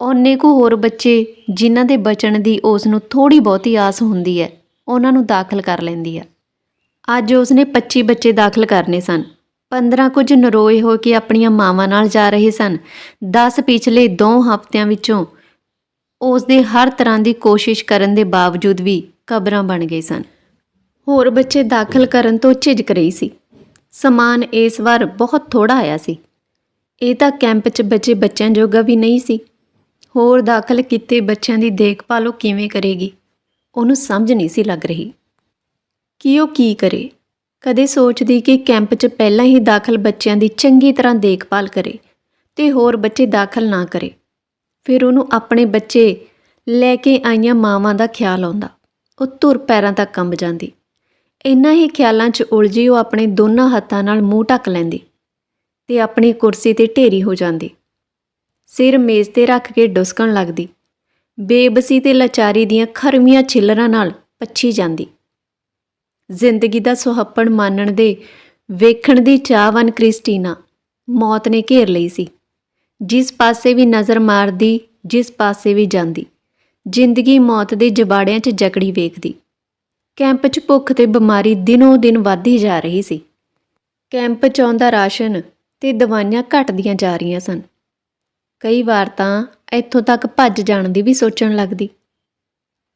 ਉਹਨੇ ਕੋ ਹੋਰ ਬੱਚੇ ਜਿਨ੍ਹਾਂ ਦੇ ਬਚਣ ਦੀ ਉਸ ਨੂੰ ਥੋੜੀ ਬਹੁਤੀ ਆਸ ਹੁੰਦੀ ਹੈ, ਉਹਨਾਂ ਨੂੰ ਦਾਖਲ ਕਰ ਲੈਂਦੀ ਆ। ਅੱਜ ਉਸਨੇ 25 ਬੱਚੇ ਦਾਖਲ ਕਰਨੇ ਸਨ। 15 ਕੁਝ ਨਰੋਏ ਹੋ ਕੇ ਆਪਣੀਆਂ ਮਾਵਾਂ ਨਾਲ ਜਾ ਰਹੇ ਸਨ। 10 ਪਿਛਲੇ 2 ਹਫ਼ਤਿਆਂ ਵਿੱਚੋਂ ਉਸ ਦੇ ਹਰ ਤਰ੍ਹਾਂ ਦੀ ਕੋਸ਼ਿਸ਼ ਕਰਨ ਦੇ ਬਾਵਜੂਦ ਵੀ ਕਬਰਾਂ ਬਣ ਗਏ ਸਨ। ਹੋਰ ਬੱਚੇ ਦਾਖਲ ਕਰਨ ਤੋਂ ਝਿਜਕ ਰਹੀ ਸੀ। ਸਮਾਨ ਇਸ ਵਾਰ ਬਹੁਤ ਥੋੜਾ ਆਇਆ ਸੀ। ਇਹ ਤਾਂ ਕੈਂਪ 'ਚ ਬਚੇ ਬੱਚਿਆਂ ਜੋਗਾ ਵੀ ਨਹੀਂ ਸੀ। ਹੋਰ ਦਾਖਲ ਕੀਤੇ ਬੱਚਿਆਂ ਦੀ ਦੇਖਭਾਲ ਉਹ ਕਿਵੇਂ ਕਰੇਗੀ? ਉਹਨੂੰ ਸਮਝ ਨਹੀਂ ਸੀ ਲੱਗ ਰਹੀ। ਕਿ ਉਹ ਕੀ ਕਰੇ? ਕਦੇ ਸੋਚਦੀ ਕਿ ਕੈਂਪ 'ਚ ਪਹਿਲਾਂ ਹੀ ਦਾਖਲ ਬੱਚਿਆਂ ਦੀ ਚੰਗੀ ਤਰ੍ਹਾਂ ਦੇਖਭਾਲ ਕਰੇ ਤੇ ਹੋਰ ਬੱਚੇ ਦਾਖਲ ਨਾ ਕਰੇ। ਫਿਰ ਉਹਨੂੰ ਆਪਣੇ ਬੱਚੇ ਲੈ ਕੇ ਆਈਆਂ ਮਾਵਾਂ ਦਾ ਖਿਆਲ ਆਉਂਦਾ। ਉਹ ਧੁਰ ਪੈਰਾਂ ਤੱਕ ਕੰਬ ਜਾਂਦੀ। ਇੰਨਾ ਹੀ ਖਿਆਲਾਂ 'ਚ ਉਲਝੀ ਉਹ ਆਪਣੇ ਦੋਨਾਂ ਹੱਥਾਂ ਨਾਲ ਮੂੰਹ ਢੱਕ ਲੈਂਦੀ ਤੇ ਆਪਣੀ ਕੁਰਸੀ ਤੇ ਢੇਰੀ ਹੋ ਜਾਂਦੀ। ਸਿਰ ਮੇਜ਼ ਤੇ ਰੱਖ ਕੇ ਡੁਸਕਣ ਲੱਗਦੀ। ਬੇਬਸੀ ਤੇ ਲਾਚਾਰੀ ਦੀਆਂ ਖਰਮੀਆਂ ਛਿੱਲਰਾਂ ਨਾਲ ਪੱਛੀ ਜਾਂਦੀ। ਜ਼ਿੰਦਗੀ ਦਾ ਸੁਹੱਪਣ ਮਾਨਣ ਦੇ ਵੇਖਣ ਦੀ ਚਾਹਵਨ ਕ੍ਰਿਸਟੀਨਾ ਮੌਤ ਨੇ ਘੇਰ ਲਈ ਸੀ। ਜਿਸ ਪਾਸੇ ਵੀ ਨਜ਼ਰ ਮਾਰਦੀ, ਜਿਸ ਪਾਸੇ ਵੀ ਜਾਂਦੀ, ਜ਼ਿੰਦਗੀ ਮੌਤ ਦੇ ਜਬਾੜਿਆਂ 'ਚ ਜਕੜੀ ਵੇਖਦੀ। ਕੈਂਪ 'ਚ ਭੁੱਖ ਤੇ ਬਿਮਾਰੀ ਦਿਨੋਂ ਦਿਨ ਵੱਧਦੀ ਜਾ ਰਹੀ ਸੀ। ਕੈਂਪ 'ਚ ਆਉਂਦਾ ਰਾਸ਼ਨ ਤੇ ਦਵਾਈਆਂ ਘਟਦੀਆਂ ਜਾ ਰਹੀਆਂ ਸਨ। ਕਈ ਵਾਰ ਤਾਂ ਇੱਥੋਂ ਤੱਕ ਭੱਜ ਜਾਣ ਦੀ ਵੀ ਸੋਚਣ ਲੱਗਦੀ।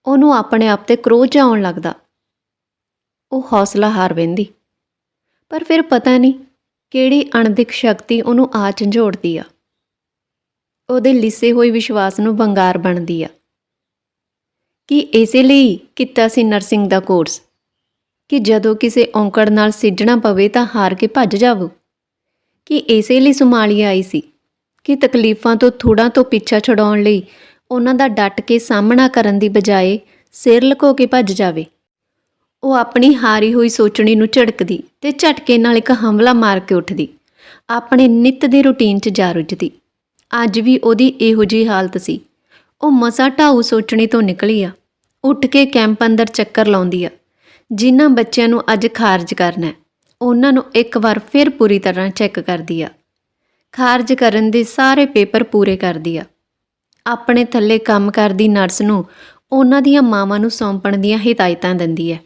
ਉਹਨੂੰ ਆਪਣੇ ਆਪ ਤੇ ਕਰੋਧ ਆਉਣ ਲੱਗਦਾ। ਉਹ ਹੌਸਲਾ ਹਾਰ ਵਹਿੰਦੀ ਪਰ ਫਿਰ ਪਤਾ ਨਹੀਂ ਕਿਹੜੀ ਅਣਦਿਖ ਸ਼ਕਤੀ ਉਹਨੂੰ ਆ ਝੰਜੋੜਦੀ ਆ। ਉਹਦੇ ਲਿਸੇ ਹੋਏ ਵਿਸ਼ਵਾਸ ਨੂੰ ਬੰਗਾਰ ਬਣਦੀ ਆ। ਕਿ ਇਸੇ ਲਈ ਕੀਤਾ ਸੀ ਨਰਸਿੰਗ ਦਾ ਕੋਰਸ? ਕਿ ਜਦੋਂ ਕਿਸੇ ਔਂਕੜ ਨਾਲ ਸਿੱਝਣਾ ਪਵੇ ਤਾਂ ਹਾਰ ਕੇ ਭੱਜ ਜਾਵੋ? ਕਿ ਇਸੇ ਲਈ ਸੁਮਾਲੀਆ ਆਈ ਸੀ? ਕਿ ਤਕਲੀਫਾਂ ਤੋਂ ਥੋੜ੍ਹਾ ਤੋਂ ਪਿੱਛਾ ਛਡਾਉਣ ਲਈ ਉਹਨਾਂ ਦਾ ਡਟ ਕੇ ਸਾਹਮਣਾ ਕਰਨ ਦੀ ਬਜਾਏ ਸਿਰ ਲੁਕੋ ਕੇ ਭੱਜ ਜਾਵੇ? ਉਹ ਆਪਣੀ ਹਾਰੀ ਹੋਈ ਸੋਚਣੀ ਨੂੰ ਝੜਕਦੀ ਤੇ ਝਟਕੇ ਨਾਲ ਇੱਕ ਹਮਲਾ ਮਾਰ ਕੇ ਉੱਠਦੀ। ਆਪਣੇ ਨਿੱਤ ਦੇ ਰੁਟੀਨ 'ਚ ਜਾ ਰੁੱਝਦੀ। ਅੱਜ ਵੀ ਉਹਦੀ ਇਹੋ ਜਿਹੀ ਹਾਲਤ ਸੀ। ਉਹ ਮਸਾ ਢਾਊ ਸੋਚਣੀ ਤੋਂ ਨਿਕਲੀ ਆ। ਉੱਠ ਕੇ ਕੈਂਪ ਅੰਦਰ ਚੱਕਰ ਲਾਉਂਦੀ ਆ। ਜਿਨ੍ਹਾਂ ਬੱਚਿਆਂ ਨੂੰ ਅੱਜ ਖਾਰਜ ਕਰਨਾ ਹੈ, ਉਹਨਾਂ ਨੂੰ ਇੱਕ ਵਾਰ ਫਿਰ ਪੂਰੀ ਤਰ੍ਹਾਂ ਚੈੱਕ ਕਰਦੀ ਆ। ਖਾਰਜ ਕਰਨ ਦੇ ਸਾਰੇ ਪੇਪਰ ਪੂਰੇ ਕਰਦੀ ਆ। ਆਪਣੇ ਥੱਲੇ ਕੰਮ ਕਰਦੀ ਨਰਸ ਨੂੰ ਉਹਨਾਂ ਦੀਆਂ ਮਾਵਾਂ ਨੂੰ ਸੌਂਪਣ ਦੀਆਂ ਹਿਦਾਇਤਾਂ ਦਿੰਦੀ ਹੈ।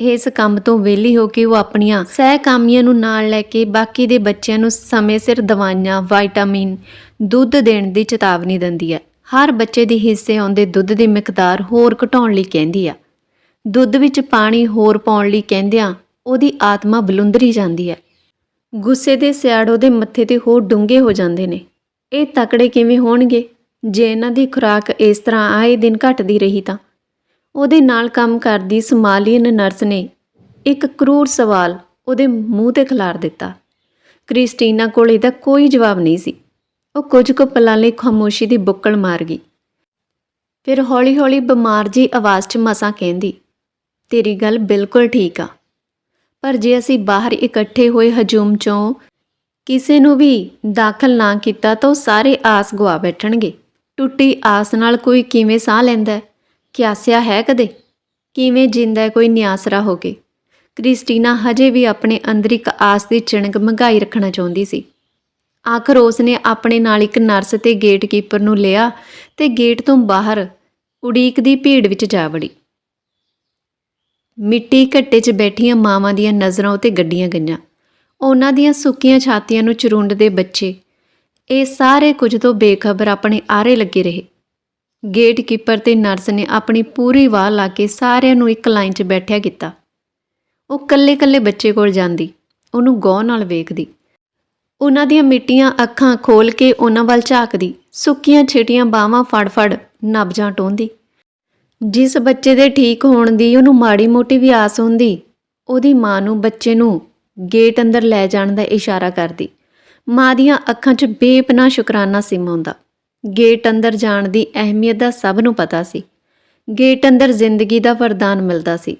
ਇਸ ਕੰਮ ਤੋਂ ਵਿਹਲੀ ਹੋ ਕੇ ਉਹ ਆਪਣੀਆਂ ਸਹਿਕਾਮੀਆਂ ਨੂੰ ਨਾਲ ਲੈ ਕੇ ਬਾਕੀ ਦੇ ਬੱਚਿਆਂ ਨੂੰ ਸਮੇਂ ਸਿਰ ਦਵਾਈਆਂ ਵਿਟਾਮਿਨ ਦੁੱਧ ਦੇਣ ਦੀ ਚੇਤਾਵਨੀ ਦਿੰਦੀ ਹੈ। ਹਰ ਬੱਚੇ ਦੇ ਹਿੱਸੇ ਆਉਂਦੇ ਦੁੱਧ ਦੀ ਮਿਕਦਾਰ ਹੋਰ ਘਟਾਉਣ ਲਈ ਕਹਿੰਦੀ ਆ। ਦੁੱਧ ਵਿੱਚ ਪਾਣੀ ਹੋਰ ਪਾਉਣ ਲਈ ਕਹਿੰਦਿਆਂ ਉਹਦੀ ਆਤਮਾ ਬਲੁੰਦਰੀ ਜਾਂਦੀ ਹੈ। ਗੁੱਸੇ ਦੇ ਸਿਆੜ ਉਹਦੇ ਮੱਥੇ ਤੇ ਹੋਰ ਡੂੰਘੇ ਹੋ ਜਾਂਦੇ ਨੇ। ਇਹ ਤਕੜੇ ਕਿਵੇਂ ਹੋਣਗੇ? ਜੇ ਇਹਨਾਂ ਦੀ ਖੁਰਾਕ ਇਸ ਤਰ੍ਹਾਂ ਆਏ ਦਿਨ ਘਟਦੀ ਰਹੀ ਤਾਂ। ਉਹਦੇ ਨਾਲ ਕੰਮ ਕਰਦੀ ਸਮਾਲੀਅਨ ਨਰਸ ਨੇ ਇੱਕ ਕਰੂਰ ਸਵਾਲ ਉਹਦੇ ਮੂੰਹ ਤੇ ਖਿਲਾਰ ਦਿੱਤਾ। ਕ੍ਰਿਸਟੀਨਾ ਕੋਲ ਇਹਦਾ ਕੋਈ ਜਵਾਬ ਨਹੀਂ ਸੀ। ਉਹ ਕੁਝ ਕੁ ਪਲਾਂ ਲਈ ਖਾਮੋਸ਼ੀ ਦੀ ਬੁੱਕਲ ਮਾਰ ਗਈ। ਫਿਰ ਹੌਲੀ-ਹੌਲੀ ਬਿਮਾਰ ਜੀ ਆਵਾਜ਼ 'ਚ ਮਸਾਂ ਕਹਿੰਦੀ, ਤੇਰੀ ਗੱਲ ਬਿਲਕੁਲ ਠੀਕ ਆ। ਪਰ ਜੇ ਅਸੀਂ ਬਾਹਰ ਇਕੱਠੇ ਹੋਏ ਹਜੂਮ 'ਚੋਂ ਕਿਸੇ ਨੂੰ ਵੀ ਦਾਖਲ ਨਾ ਕੀਤਾ ਤਾਂ ਉਹ ਸਾਰੇ ਆਸ ਗਵਾ ਬੈਠਣਗੇ। ਟੁੱਟੀ ਆਸ ਨਾਲ ਕੋਈ ਕਿਵੇਂ ਸਾਹ ਲੈਂਦਾ ਕਿਆਸਿਆ ਹੈ ਕਦੇ? ਕਿਵੇਂ ਜਿੰਦਾ ਕੋਈ ਨਿਆਸਰਾ ਹੋ ਕੇ? ਕ੍ਰਿਸਟੀਨਾ ਹਜੇ ਵੀ ਆਪਣੇ ਅੰਦਰ ਇੱਕ ਆਸ ਦੀ ਚਿਣਗ ਮੰਗਾਈ ਰੱਖਣਾ ਚਾਹੁੰਦੀ ਸੀ। ਆਖਰ ਉਸ ਨੇ ਆਪਣੇ ਨਾਲ ਇੱਕ ਨਰਸ ਤੇ ਗੇਟਕੀਪਰ ਨੂੰ ਲਿਆ ਤੇ ਗੇਟ ਤੋਂ ਬਾਹਰ ਉਡੀਕ ਦੀ ਭੀੜ ਵਿੱਚ ਜਾ ਵੜੀ। ਮਿੱਟੀ ਘੱਟੇ 'ਚ ਬੈਠੀਆਂ ਮਾਵਾਂ ਦੀਆਂ ਨਜ਼ਰਾਂ ਉਤੇ ਗੱਡੀਆਂ ਗਈਆਂ। ਉਹਨਾਂ ਦੀਆਂ ਸੁੱਕੀਆਂ ਛਾਤੀਆਂ ਨੂੰ ਚਰੁੰਡਦੇ ਬੱਚੇ। ਇਹ ਸਾਰੇ ਕੁਝ ਤੋਂ ਬੇਖਬਰ ਆਪਣੇ ਆਰੇ ਲੱਗੇ ਰਹੇ। ਗੇਟਕੀਪਰ ਤੇ ਨਰਸ ਨੇ ਆਪਣੀ ਪੂਰੀ ਵਾਹ ਲਾ ਕੇ ਸਾਰਿਆਂ ਨੂੰ ਇੱਕ ਲਾਈਨ 'ਚ ਬੈਠਿਆ ਕੀਤਾ। ਉਹ ਕੱਲੇ-ਕੱਲੇ ਬੱਚੇ ਕੋਲ ਜਾਂਦੀ, ਉਹਨੂੰ ਗੌਰ ਨਾਲ ਵੇਖਦੀ। ਉਹਨਾਂ ਦੀਆਂ ਮਿੱਟੀਆਂ ਅੱਖਾਂ ਖੋਲ ਕੇ ਉਹਨਾਂ ਵੱਲ ਝਾਕਦੀ, ਸੁੱਕੀਆਂ ਛੇਟੀਆਂ ਬਾਹਾਂ ਫੜ-ਫੜ ਨਬਜਾਂ ਟੋਂਦੀ। ਜਿਸ ਬੱਚੇ ਦੇ ਠੀਕ ਹੋਣ ਦੀ ਉਹਨੂੰ ਮਾੜੀ ਮੋਟੀ ਵੀ ਆਸ ਹੁੰਦੀ, ਉਹਦੀ ਮਾਂ ਨੂੰ ਬੱਚੇ ਨੂੰ ਗੇਟ ਅੰਦਰ ਲੈ ਜਾਣ ਦਾ ਇਸ਼ਾਰਾ ਕਰਦੀ। ਮਾਂ ਦੀਆਂ ਅੱਖਾਂ 'ਚ ਬੇਪਨਾਹ ਸ਼ੁਕਰਾਨਾ ਸਿਮਾਉਂਦਾ ਗੇਟ ਅੰਦਰ ਜਾਣ ਦੀ ਅਹਿਮੀਅਤ ਦਾ ਸਭ ਨੂੰ ਪਤਾ ਸੀ। ਗੇਟ ਅੰਦਰ ਜ਼ਿੰਦਗੀ ਦਾ ਵਰਦਾਨ ਮਿਲਦਾ ਸੀ।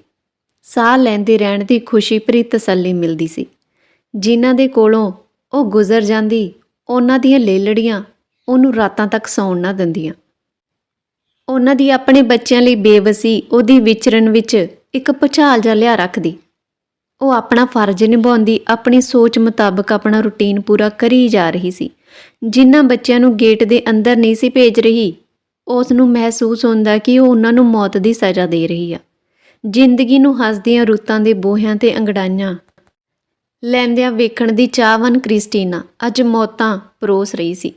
ਸਾਹ ਲੈਂਦੇ ਰਹਿਣ ਦੀ ਖੁਸ਼ੀ ਭਰੀ ਤਸੱਲੀ ਮਿਲਦੀ ਸੀ। ਜਿਨ੍ਹਾਂ ਦੇ ਕੋਲੋਂ ਉਹ ਗੁਜ਼ਰ ਜਾਂਦੀ, ਉਹਨਾਂ ਦੀਆਂ ਲੇਲੜੀਆਂ ਉਹਨੂੰ ਰਾਤਾਂ ਤੱਕ ਸੌਣ ਨਾ ਦਿੰਦੀਆਂ। ਉਹਨਾਂ ਦੀ ਆਪਣੇ ਬੱਚਿਆਂ ਲਈ ਬੇਵਸੀ ਉਹਦੀ ਵਿਚਰਨ ਵਿੱਚ ਇੱਕ ਭੁਚਾਲ ਜਿਹਾ ਲਿਆ ਰੱਖਦੀ। ਉਹ ਆਪਣਾ ਫਰਜ਼ ਨਿਭਾਉਂਦੀ ਆਪਣੀ ਸੋਚ ਮੁਤਾਬਕ ਆਪਣਾ ਰੁਟੀਨ ਪੂਰਾ ਕਰੀ ਜਾ ਰਹੀ ਸੀ। ਜਿਨ੍ਹਾਂ ਬੱਚਿਆਂ ਨੂੰ ਗੇਟ ਦੇ ਅੰਦਰ ਨਹੀਂ ਸੀ ਭੇਜ ਰਹੀ ਉਸ ਨੂੰ ਮਹਿਸੂਸ ਹੁੰਦਾ ਕਿ ਉਹ ਉਹਨਾਂ ਨੂੰ ਮੌਤ ਦੀ ਸਜ਼ਾ ਦੇ ਰਹੀ ਆ। ਜ਼ਿੰਦਗੀ ਨੂੰ ਹੱਸਦੀਆਂ ਰੁੱਤਾਂ ਦੇ ਬੋਹਿਆਂ ਤੇ ਅੰਗੜਾਈਆਂ ਲੈਂਦਿਆਂ ਵੇਖਣ ਦੀ ਚਾਹਵਨ ਕ੍ਰਿਸਟੀਨਾ ਅੱਜ ਮੌਤਾਂ ਪਰੋਸ ਰਹੀ ਸੀ।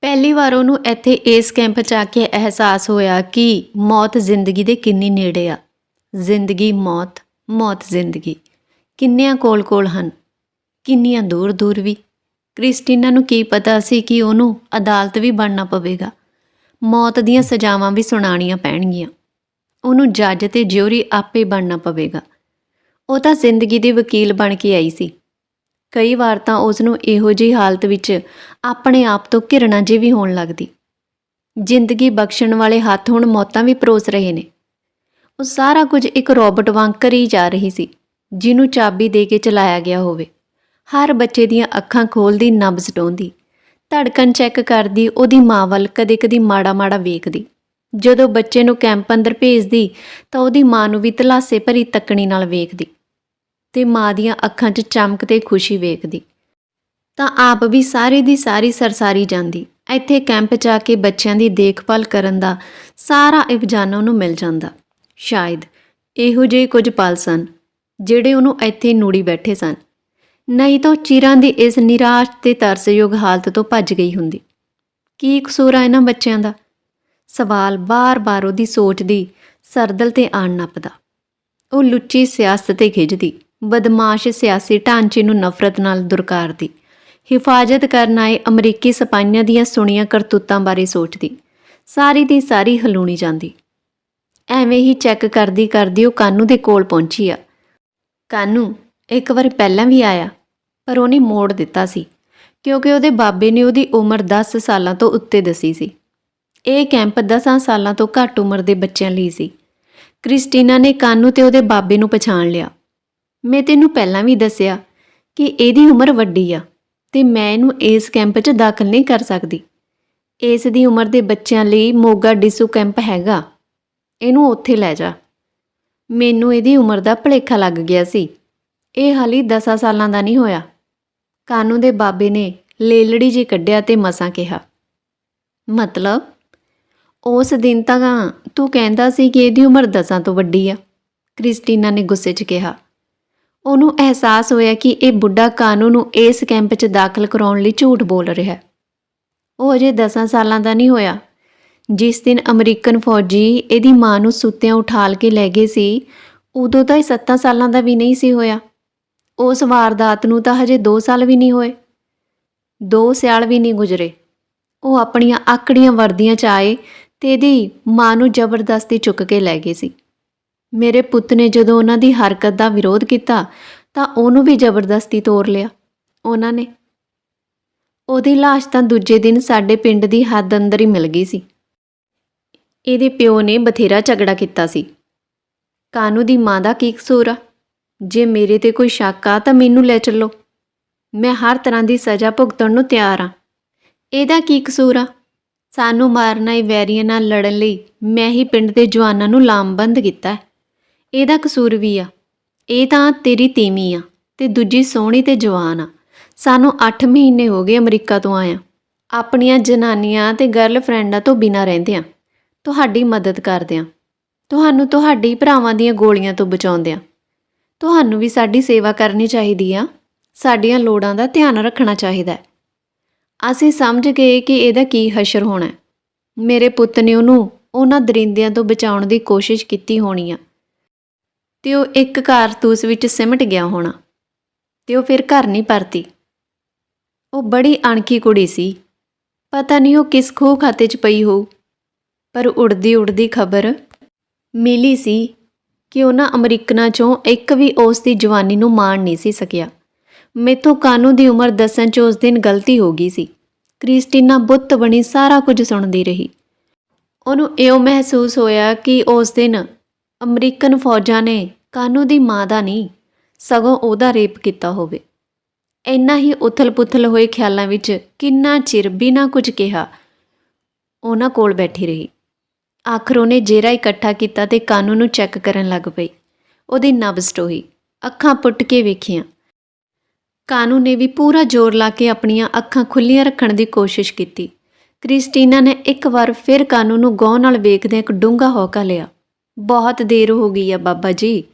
ਪਹਿਲੀ ਵਾਰ ਉਹਨੂੰ ਇੱਥੇ ਇਸ ਕੈਂਪ 'ਚ ਆ ਕੇ ਅਹਿਸਾਸ ਹੋਇਆ ਕਿ ਮੌਤ ਜ਼ਿੰਦਗੀ ਦੇ ਕਿੰਨੀ ਨੇੜੇ ਆ। ਜ਼ਿੰਦਗੀ ਮੌਤ ਮੌਤ ਜ਼ਿੰਦਗੀ। ਕਿੰਨਿਆਂ ਕੋਲ-ਕੋਲ ਹਨ, ਕਿੰਨੀਆਂ ਦੂਰ-ਦੂਰ ਵੀ। ਕ੍ਰਿਸਟੀਨਾ ਨੂੰ ਕੀ ਪਤਾ ਸੀ ਕਿ ਉਹਨੂੰ ਅਦਾਲਤ ਵੀ ਬਣਨਾ ਪਵੇਗਾ। ਮੌਤ ਦੀਆਂ ਸਜ਼ਾਵਾਂ ਵੀ ਸੁਣਾਣੀਆਂ ਪੈਣਗੀਆਂ। ਉਹਨੂੰ ਜੱਜ ਤੇ ਜਿਉਰੀ ਆਪੇ ਬਣਨਾ ਪਵੇਗਾ। ਉਹ ਤਾਂ ਜ਼ਿੰਦਗੀ ਦੀ ਵਕੀਲ ਬਣ ਕੇ ਆਈ ਸੀ। ਕਈ ਵਾਰ ਤਾਂ ਉਸ ਨੂੰ ਇਹੋ ਜਿਹੀ ਹਾਲਤ ਵਿੱਚ ਆਪਣੇ ਆਪ ਤੋਂ ਘਿਰਣਾ ਜਿਹੀ ਵੀ ਹੋਣ ਲੱਗਦੀ। ਜ਼ਿੰਦਗੀ ਬਖਸ਼ਣ ਵਾਲੇ ਹੱਥ ਹੁਣ ਮੌਤਾਂ ਵੀ ਪਰੋਸ ਰਹੇ ਨੇ। ਉਹ ਸਾਰਾ ਕੁਝ ਇੱਕ ਰੋਬਟ ਵਾਂਗ ਕਰੀ ਜਾ ਰਹੀ ਸੀ। ਜਿਹਨੂੰ ਚਾਬੀ ਦੇ ਕੇ ਚਲਾਇਆ ਗਿਆ ਹੋਵੇ। ਹਰ ਬੱਚੇ ਦੀਆਂ ਅੱਖਾਂ ਖੋਲਦੀ, ਨਬਜ਼ ਟੋਂਦੀ ਧੜਕਣ ਚੈੱਕ ਕਰਦੀ, ਉਹਦੀ ਮਾਂ ਵੱਲ ਕਦੇ-ਕਦੇ ਮਾੜਾ-ਮਾੜਾ ਵੇਖਦੀ। ਜਦੋਂ ਬੱਚੇ ਨੂੰ ਕੈਂਪ ਅੰਦਰ ਭੇਜਦੀ, ਤਾਂ ਉਹਦੀ ਮਾਂ ਨੂੰ ਵੀ ਤਲਾਸੇ ਭਰੀ ਤੱਕਣੀ ਨਾਲ ਵੇਖਦੀ ਤੇ ਮਾਂ ਦੀਆਂ ਅੱਖਾਂ 'ਚ ਚਮਕ ਤੇ ਖੁਸ਼ੀ ਵੇਖਦੀ। ਤਾਂ ਆਪ ਵੀ ਸਾਰੇ ਦੀ ਸਾਰੀ ਸਰਸਾਰੀ ਜਾਂਦੀ। ਇੱਥੇ ਕੈਂਪ 'ਚ ਆ ਕੇ ਬੱਚਿਆਂ ਦੀ ਦੇਖਭਾਲ ਕਰਨ ਦਾ ਸਾਰਾ ਇਵਜ਼ਾਨਾ ਨੂੰ ਮਿਲ ਜਾਂਦਾ। ਸ਼ਾਇਦ ਇਹੋ ਜਿਹੇ ਕੁਝ ਪਲ ਸਨ। ਜਿਹੜੇ ਉਹਨੂੰ ਇੱਥੇ ਨੂੜੀ ਬੈਠੇ ਸਨ। ਨਹੀਂ ਤਾਂ ਉਹ ਚਿਰਾਂ ਦੀ ਇਸ ਨਿਰਾਸ਼ ਤੇ ਤਰਸਯੋਗ ਹਾਲਤ ਤੋਂ ਭੱਜ ਗਈ ਹੁੰਦੀ। ਕੀ ਕਸੂਰ ਆ ਇਹਨਾਂ ਬੱਚਿਆਂ ਦਾ? ਸਵਾਲ ਬਾਰ-ਬਾਰ ਉਹਦੀ ਸੋਚਦੀ ਸਰਦਲ ਤੇ ਆਣ ਨੱਪਦਾ। ਉਹ ਲੁੱਚੀ ਸਿਆਸਤ ਤੇ ਖਿੱਚਦੀ ਬਦਮਾਸ਼ ਸਿਆਸੀ ਢਾਂਚੇ ਨੂੰ ਨਫ਼ਰਤ ਨਾਲ ਦੁਰਕਾਰਦੀ। ਹਿਫਾਜ਼ਤ ਕਰਨ ਆਏ ਅਮਰੀਕੀ ਸਿਪਾਹੀਆਂ ਦੀਆਂ ਸੁਣੀਆਂ ਕਰਤੂਤਾਂ ਬਾਰੇ ਸੋਚਦੀ। ਸਾਰੀ ਦੀ ਸਾਰੀ ਹਲੂਣੀ ਜਾਂਦੀ। ਐਵੇਂ ਹੀ ਚੈੱਕ ਕਰਦੀ ਕਰਦੀ ਉਹ ਕਾਨੂੰ ਦੇ ਕੋਲ ਪਹੁੰਚੀ ਆ। ਕਾਨੂ ਇੱਕ ਵਾਰ ਪਹਿਲਾਂ ਵੀ ਆਇਆ, ਪਰ ਉਹਨੇ ਮੋੜ ਦਿੱਤਾ ਸੀ, ਕਿਉਂਕਿ ਉਹਦੇ ਬਾਬੇ ਨੇ ਉਹਦੀ ਉਮਰ 10 ਸਾਲਾਂ ਤੋਂ ਉੱਤੇ ਦੱਸੀ ਸੀ। ਇਹ ਕੈਂਪ 10 ਸਾਲਾਂ ਤੋਂ ਘੱਟ ਉਮਰ ਦੇ ਬੱਚਿਆਂ ਲਈ ਸੀ। ਕ੍ਰਿਸਟੀਨਾ ਨੇ ਕਾਨੂ ਤੇ ਉਹਦੇ ਬਾਬੇ ਨੂੰ ਪਛਾਣ ਲਿਆ। ਮੈਂ ਤੈਨੂੰ ਪਹਿਲਾਂ ਵੀ ਦੱਸਿਆ ਕਿ ਇਹਦੀ ਉਮਰ ਵੱਡੀ ਆ ਤੇ ਮੈਂ ਇਹਨੂੰ ਇਸ ਕੈਂਪ 'ਚ ਦਾਖਲ ਨਹੀਂ ਕਰ ਸਕਦੀ। ਇਸ ਦੀ ਉਮਰ ਦੇ ਬੱਚਿਆਂ ਲਈ ਮੋਗਾ ਡਿਸੂ ਕੈਂਪ ਹੈਗਾ। ਇਹਨੂੰ ਉੱਥੇ ਲੈ ਜਾ। ਮੈਨੂੰ ਇਹਦੀ ਉਮਰ ਦਾ ਭੁਲੇਖਾ ਲੱਗ ਗਿਆ ਸੀ। ਇਹ ਹਾਲੀ 10 ਸਾਲਾਂ ਦਾ ਨਹੀਂ ਹੋਇਆ। ਕਾਨੂ ਦੇ ਬਾਬੇ ਨੇ ਲੇਲੜੀ ਜੀ ਕੱਢਿਆ ਤੇ ਮਸਾਂ ਕਿਹਾ, ਮਤਲਬ, ਉਸ ਦਿਨ ਤਾਂ ਤੂੰ ਕਹਿੰਦਾ ਸੀ ਕਿ ਇਹਦੀ ਉਮਰ ਦਸਾਂ ਤੋਂ ਵੱਡੀ ਆ। ਕ੍ਰਿਸਟੀਨਾ ਨੇ ਗੁੱਸੇ 'ਚ ਕਿਹਾ, ਉਹਨੂੰ ਅਹਿਸਾਸ ਹੋਇਆ ਕਿ ਇਹ ਬੁੱਢਾ ਕਾਨੂ ਨੂੰ ਇਸ ਕੈਂਪ 'ਚ ਦਾਖਲ ਕਰਾਉਣ ਲਈ ਝੂਠ ਬੋਲ ਰਿਹਾ। ਉਹ ਅਜੇ 10 ਸਾਲਾਂ ਦਾ ਨਹੀਂ ਹੋਇਆ। ਜਿਸ ਦਿਨ ਅਮਰੀਕਨ ਫੌਜੀ ਇਹਦੀ ਮਾਂ ਨੂੰ ਸੁੱਤਿਆਂ ਉਠਾਲ ਕੇ ਲੈ ਗਏ ਸੀ, ਉਦੋਂ ਤਾਂ ਇਹ 7 ਸਾਲਾਂ ਦਾ ਵੀ ਨਹੀਂ ਸੀ ਹੋਇਆ। ਉਸ ਵਾਰਦਾਤ ਨੂੰ ਤਾਂ ਹਜੇ 2 ਸਾਲ ਵੀ ਨਹੀਂ ਹੋਏ। ਦੋ ਸਿਆਲ ਵੀ ਨਹੀਂ ਗੁਜ਼ਰੇ। ਉਹ ਆਪਣੀਆਂ ਆਕੜੀਆਂ ਵਰਦੀਆਂ 'ਚ ਆਏ ਤੇ ਇਹਦੀ ਮਾਂ ਨੂੰ ਜ਼ਬਰਦਸਤੀ ਚੁੱਕ ਕੇ ਲੈ ਗਏ ਸੀ। ਮੇਰੇ ਪੁੱਤ ਨੇ ਜਦੋਂ ਉਹਨਾਂ ਦੀ ਹਰਕਤ ਦਾ ਵਿਰੋਧ ਕੀਤਾ, ਤਾਂ ਉਹਨੂੰ ਵੀ ਜ਼ਬਰਦਸਤੀ ਤੋਰ ਲਿਆ, ਉਹਨਾਂ ਨੇ। ਉਹਦੀ ਲਾਸ਼ ਤਾਂ ਦੂਜੇ ਦਿਨ ਸਾਡੇ ਪਿੰਡ ਦੀ ਹੱਦ ਅੰਦਰ ਹੀ ਮਿਲ ਗਈ ਸੀ। ਇਹਦੇ ਪਿਓ ਨੇ ਬਥੇਰਾ ਝਗੜਾ ਕੀਤਾ ਸੀ। ਕਾਨੂ ਦੀ ਮਾਂ ਦਾ ਕੀ ਕਸੂਰ ਆ? ਜੇ ਮੇਰੇ ਤੇ ਕੋਈ ਸ਼ੱਕ ਆ ਤਾਂ ਮੈਨੂੰ ਲੈ ਚੱਲੋ। ਮੈਂ ਹਰ ਤਰ੍ਹਾਂ ਦੀ ਸਜ਼ਾ ਭੁਗਤਣ ਨੂੰ ਤਿਆਰ ਆ। ਇਹਦਾ ਕੀ ਕਸੂਰ ਆ? ਸਾਨੂੰ ਮਾਰਨਾ ਹੀ ਵੈਰੀਆਂ ਨਾਲ ਲੜਨ ਲਈ ਮੈਂ ਹੀ ਪਿੰਡ ਦੇ ਜਵਾਨਾਂ ਨੂੰ ਲਾਮਬੰਦ ਕੀਤਾ ਇਹਦਾ ਕਸੂਰ ਵੀ ਆ। ਇਹ ਤਾਂ ਤੇਰੀ ਤੀਵੀਂ ਆ ਤੇ ਦੂਜੀ ਸੋਹਣੀ ਤੇ ਜਵਾਨ ਆ। ਸਾਨੂੰ 8 ਮਹੀਨੇ ਹੋ ਗਏ ਅਮਰੀਕਾ ਤੋਂ ਆਇਆ। ਆਪਣੀਆਂ ਜਨਾਨੀਆਂ ਤੇ ਗਰਲਫ੍ਰੈਂਡਾਂ ਤੋਂ ਬਿਨਾਂ ਰਹਿੰਦਿਆਂ। ਤੁਹਾਡੀ ਮਦਦ ਕਰਦਿਆਂ ਤੁਹਾਨੂੰ ਤੁਹਾਡੀ ਭਰਾਵਾਂ ਦੀਆਂ ਗੋਲੀਆਂ ਤੋਂ ਬਚਾਉਂਦਿਆਂ ਤੁਹਾਨੂੰ ਵੀ ਸਾਡੀ ਸੇਵਾ ਕਰਨੀ ਚਾਹੀਦੀ ਆ। ਸਾਡੀਆਂ ਲੋੜਾਂ ਦਾ ਧਿਆਨ ਰੱਖਣਾ ਚਾਹੀਦਾ ਹੈ। ਅਸੀਂ ਸਮਝ ਗਏ ਕਿ ਇਹਦਾ ਕੀ ਹਸ਼ਰ ਹੋਣਾ ਹੈ। ਮੇਰੇ ਪੁੱਤ ਨੇ ਉਹਨੂੰ ਉਹਨਾਂ ਦਰਿੰਦਿਆਂ ਤੋਂ ਬਚਾਉਣ ਦੀ ਕੋਸ਼ਿਸ਼ ਕੀਤੀ ਹੋਣੀ ਆ। ਤੇ ਉਹ ਇੱਕ ਕਾਰਤੂਸ ਵਿੱਚ ਸਿਮਟ ਗਿਆ ਹੋਣਾ। ਤੇ ਉਹ ਫਿਰ ਘਰ ਨਹੀਂ ਪਰਤੀ। ਉਹ ਬੜੀ ਅਣਖੀ ਕੁੜੀ ਸੀ। ਪਤਾ ਨਹੀਂ ਉਹ ਕਿਸ ਖੂਹ ਖਾਤੇ 'ਚ ਪਈ ਹੋਊ। ਪਰ ਉੜਦੀ ਉੜਦੀ ਖਬਰ ਮਿਲੀ ਸੀ ਕਿ ਉਹਨਾਂ ਅਮਰੀਕਨਾਂ 'ਚੋਂ ਇੱਕ ਵੀ ਉਸ ਦੀ ਜਵਾਨੀ ਨੂੰ ਮਾਣ ਨਹੀਂ ਸੀ ਸਕਿਆ। ਮੇਥੋਂ ਕਾਨੂ ਦੀ ਉਮਰ ਦੱਸਣ 'ਚ ਉਸ ਦਿਨ ਗਲਤੀ ਹੋ ਗਈ ਸੀ। ਕ੍ਰਿਸਟੀਨਾ ਬੁੱਤ ਬਣੀ ਸਾਰਾ ਕੁਝ ਸੁਣਦੀ ਰਹੀ। ਉਹਨੂੰ ਇਉਂ ਮਹਿਸੂਸ ਹੋਇਆ ਕਿ ਉਸ ਦਿਨ ਅਮਰੀਕਨ ਫੌਜਾਂ ਨੇ ਕਾਨੂ ਦੀ ਮਾਂ ਦਾ ਨਹੀਂ ਸਗੋਂ ਉਹਦਾ ਰੇਪ ਕੀਤਾ ਹੋਵੇ। ਇੰਨਾ ਹੀ ਉਥਲ-ਪੁਥਲ ਹੋਏ ਖਿਆਲਾਂ ਵਿੱਚ ਕਿੰਨਾ ਚਿਰ ਬਿਨਾਂ ਕੁਝ ਕਿਹਾ, ਉਹਨਾਂ ਕੋਲ ਬੈਠੀ ਰਹੀ। ਆਖਰ ਉਹਨੇ ਜੇਰਾ ਇਕੱਠਾ ਕੀਤਾ ਤੇ ਕਾਨੂ ਨੂੰ ਚੈੱਕ ਕਰਨ ਲੱਗ ਪਈ। ਉਹਦੀ ਨਬਜ਼ ਟੋਹੀ ਅੱਖਾਂ ਪੁੱਟ ਕੇ ਵੇਖੀਆਂ। ਕਾਨੂ ਨੇ ਵੀ ਪੂਰਾ ਜ਼ੋਰ ਲਾ ਕੇ ਆਪਣੀਆਂ ਅੱਖਾਂ ਖੁੱਲੀਆਂ ਰੱਖਣ ਦੀ ਕੋਸ਼ਿਸ਼ ਕੀਤੀ। ਕ੍ਰਿਸਟੀਨਾ ਨੇ ਇੱਕ ਵਾਰ ਫਿਰ ਕਾਨੂੰ ਨੂੰ ਗੌਰ ਨਾਲ ਵੇਖਦਿਆਂ ਇੱਕ ਡੂੰਘਾ ਹੌਕਾ ਲਿਆ। ਬਹੁਤ ਦੇਰ ਹੋ ਗਈ ਆ ਬਾਬਾ ਜੀ।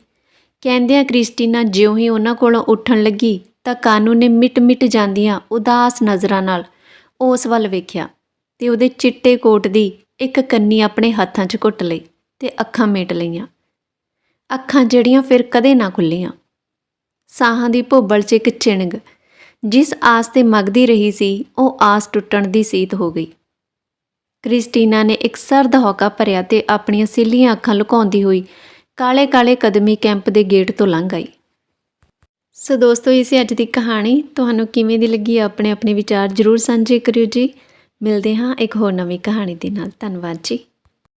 ਕਹਿੰਦਿਆਂ ਕ੍ਰਿਸਟੀਨਾ ਜਿਉਂ ਹੀ ਉਹਨਾਂ ਕੋਲੋਂ ਉੱਠਣ ਲੱਗੀ ਤਾਂ ਕਾਨੂੰ ਨੇ ਮਿਟ-ਮਿਟ ਜਾਂਦੀਆਂ ਉਦਾਸ ਨਜ਼ਰਾਂ ਨਾਲ ਉਸ ਵੱਲ ਵੇਖਿਆ ਤੇ ਉਹਦੇ ਚਿੱਟੇ ਕੋਟ ਦੀ ਇੱਕ ਕੰਨੀ ਆਪਣੇ ਹੱਥਾਂ 'ਚ ਘੁੱਟ ਲਈ ਤੇ ਅੱਖਾਂ ਮੀਟ ਲਈਆਂ। ਅੱਖਾਂ ਜਿਹੜੀਆਂ ਫਿਰ ਕਦੇ ਨਾ ਖੁੱਲੀਆਂ। ਸਾਹਾਂ ਦੀ ਭੋਬਲ 'ਚ ਇੱਕ ਚਿਣਗ, ਜਿਸ ਆਸ ਤੇ ਮਗਦੀ ਰਹੀ ਸੀ, ਉਹ ਆਸ ਟੁੱਟਣ ਦੀ ਸੀਤ ਹੋ ਗਈ। ਕ੍ਰਿਸਟੀਨਾ ਨੇ ਇੱਕ ਸਰਦ ਹੌਕਾ ਭਰਿਆ ਤੇ ਆਪਣੀਆਂ ਸਿੱਲੀਆਂ ਅੱਖਾਂ ਲੁਕਾਉਂਦੀ ਹੋਈ ਕਾਲੇ-ਕਾਲੇ ਕਦਮੀ ਕੈਂਪ ਦੇ ਗੇਟ ਤੋਂ ਲੰਘ ਆਈ। ਸੋ ਦੋਸਤੋ ਇਹ ਸੀ ਅੱਜ ਦੀ ਕਹਾਣੀ। ਤੁਹਾਨੂੰ ਕਿਵੇਂ ਦੀ ਲੱਗੀ ਆਪਣੇ ਆਪਣੇ ਵਿਚਾਰ ਜਰੂਰ ਸਾਂਝੇ ਕਰਿਓ ਜੀ। ਮਿਲਦੇ ਹਾਂ ਇੱਕ ਹੋਰ ਨਵੀਂ ਕਹਾਣੀ ਦੇ ਨਾਲ। ਧੰਨਵਾਦ ਜੀ।